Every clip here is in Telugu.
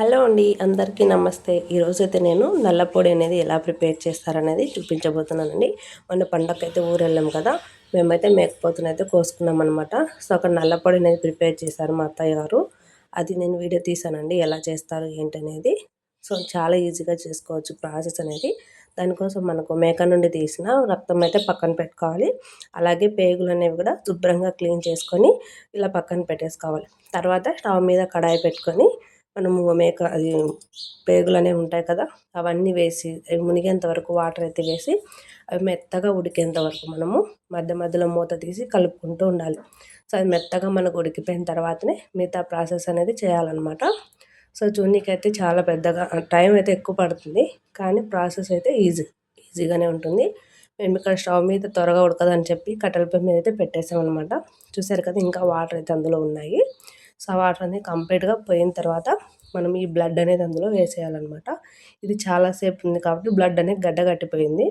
హలో అండి అందరికీ నమస్తే. ఈరోజు అయితే నేను నల్ల పొడి అనేది ఎలా ప్రిపేర్ చేస్తారనేది చూపించబోతున్నానండి. మొన్న పండగకైతే అయితే ఊరు వెళ్ళాం కదా మేమైతే మేకపోతునైతే కోసుకున్నాం అనమాట సో అక్కడ నల్ల పొడి అనేది ప్రిపేర్ చేశారు మా అత్తయ్య గారు. అది నేను వీడియో తీసానండి ఎలా చేస్తారు ఏంటనేది. సో చాలా ఈజీగా చేసుకోవచ్చు ప్రాసెస్ అనేది. దానికోసం మనకు మేక నుండి తీసిన రక్తం అయితే పక్కన పెట్టుకోవాలి. అలాగే పేగులు అనేవి కూడా శుభ్రంగా క్లీన్ చేసుకొని ఇలా పక్కన పెట్టేసుకోవాలి. తర్వాత స్టవ్ మీద కడాయి పెట్టుకొని మనము మేక అది పేగులు అనేవి ఉంటాయి కదా అవన్నీ వేసి అవి మునిగేంత వరకు వాటర్ అయితే వేసి అవి మెత్తగా ఉడికేంత వరకు మనము మధ్య మధ్యలో మూత తీసి కలుపుకుంటూ ఉండాలి. సో అది మెత్తగా మనకు ఉడికిపోయిన తర్వాతనే మిగతా ప్రాసెస్ అనేది చేయాలన్నమాట. సో చూడనీకైతే చాలా పెద్దగా టైం అయితే ఎక్కువ పడుతుంది కానీ ప్రాసెస్ అయితే ఈజీ ఈజీగానే ఉంటుంది. మేము ఇక్కడ స్టవ్ మీద త్వరగా ఉడకదని చెప్పి కట్టెల పొయ్యి మీద అయితే పెట్టేసామన్నమాట. చూసారు కదా ఇంకా వాటర్ అయితే అందులో ఉన్నాయి. సో వాటర్ అనేది కంప్లీట్గా పోయిన తర్వాత మనం ఈ బ్లడ్ అనేది అందులో వేసేయాలన్నమాట. ఇది చాలాసేపు ఉంది కాబట్టి బ్లడ్ అనేది గడ్డ కట్టిపోయింది.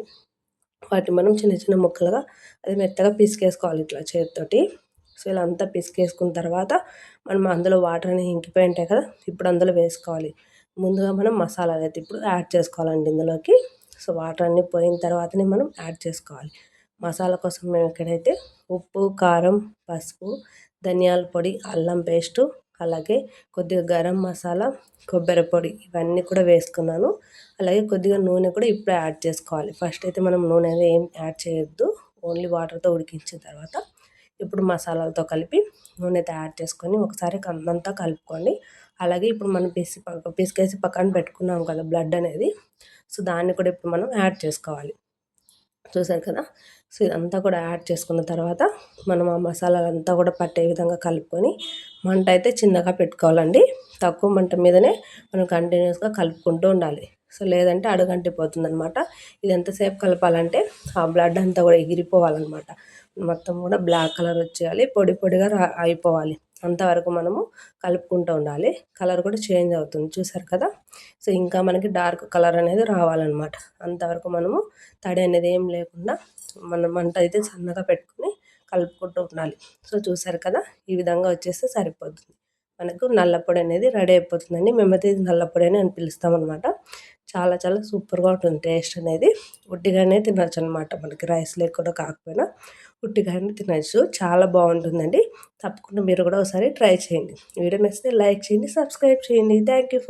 వాటిని మనం చిన్న చిన్న ముక్కలుగా అది మెత్తగా పిసికేసుకోవాలి ఇట్లా చేతితోటి. సో ఇలా అంతా పిసికేసుకున్న తర్వాత మనం అందులో వాటర్ అనేది ఇంకిపోయి ఉంటాయి కదా ఇప్పుడు అందులో వేసుకోవాలి. ముందుగా మనం మసాలాలు అయితే ఇప్పుడు యాడ్ చేసుకోవాలండి ఇందులోకి. సో వాటర్ అన్నీ పోయిన తర్వాతనే మనం యాడ్ చేసుకోవాలి. మసాలా కోసం మేము ఎక్కడైతే ఉప్పు కారం పసుపు ధనియాల పొడి అల్లం పేస్టు అలాగే కొద్దిగా గరం మసాలా కొబ్బరి పొడి ఇవన్నీ కూడా వేసుకున్నాను. అలాగే కొద్దిగా నూనె కూడా ఇప్పుడే యాడ్ చేసుకోవాలి. ఫస్ట్ అయితే మనం నూనె అనేది ఏం యాడ్ చేయొద్దు. ఓన్లీ వాటర్తో ఉడికించిన తర్వాత ఇప్పుడు మసాలాలతో కలిపి నూనె అయితే యాడ్ చేసుకొని ఒకసారి అంతా కలుపుకోండి. అలాగే ఇప్పుడు మనం పిసి పిసికేసి పక్కన పెట్టుకున్నాం కదా బ్లడ్ అనేది. సో దాన్ని కూడా ఇప్పుడు మనం యాడ్ చేసుకోవాలి. చూసారు కదా? సో ఇదంతా కూడా యాడ్ చేసుకున్న తర్వాత మనం ఆ మసాలాలంతా కూడా పట్టే విధంగా కలుపుకొని మంట అయితే చిన్నగా పెట్టుకోవాలండి. తక్కువ మంట మీదనే మనం కంటిన్యూస్గా కలుపుకుంటూ ఉండాలి. సో లేదంటే అడుగంటిపోతుంది అనమాట ఇది ఎంతసేపు కలపాలంటే ఆ బ్లడ్ అంతా కూడా ఎగిరిపోవాలన్నమాట మొత్తం కూడా బ్లాక్ కలర్ వచ్చేయాలి పొడి పొడిగా అయిపోవాలి. అంతవరకు మనము కలుపుకుంటూ ఉండాలి. కలర్ కూడా చేంజ్ అవుతుంది. చూసారు కదా? సో ఇంకా మనకి డార్క్ కలర్ అనేది రావాలన్నమాట. అంతవరకు మనము తడి అనేది ఏం లేకుండా మన మంట అయితే సన్నగా పెట్టుకుని కలుపుకుంటూ ఉండాలి. సో చూసారు కదా? ఈ విధంగా వచ్చేస్తే సరిపోతుంది. మనకు నల్లపొడి అనేది రెడీ అయిపోతుందండి. మేమైతే ఇది నల్లపొడి అని అని పిలుస్తామన్నమాట. చాలా చాలా సూపర్గా ఉంటుంది టేస్ట్ అనేది. ఉట్టిగానే తినచ్చు అనమాట మనకి రైస్ లేకుండా కాకపోయినా. ఉట్టిగానే తినచ్చు. చాలా బాగుంటుందండి. తప్పకుండా మీరు కూడా ఒకసారి ట్రై చేయండి. వీడియో నచ్చితే లైక్ చేయండి సబ్స్క్రైబ్ చేయండి. Thank you for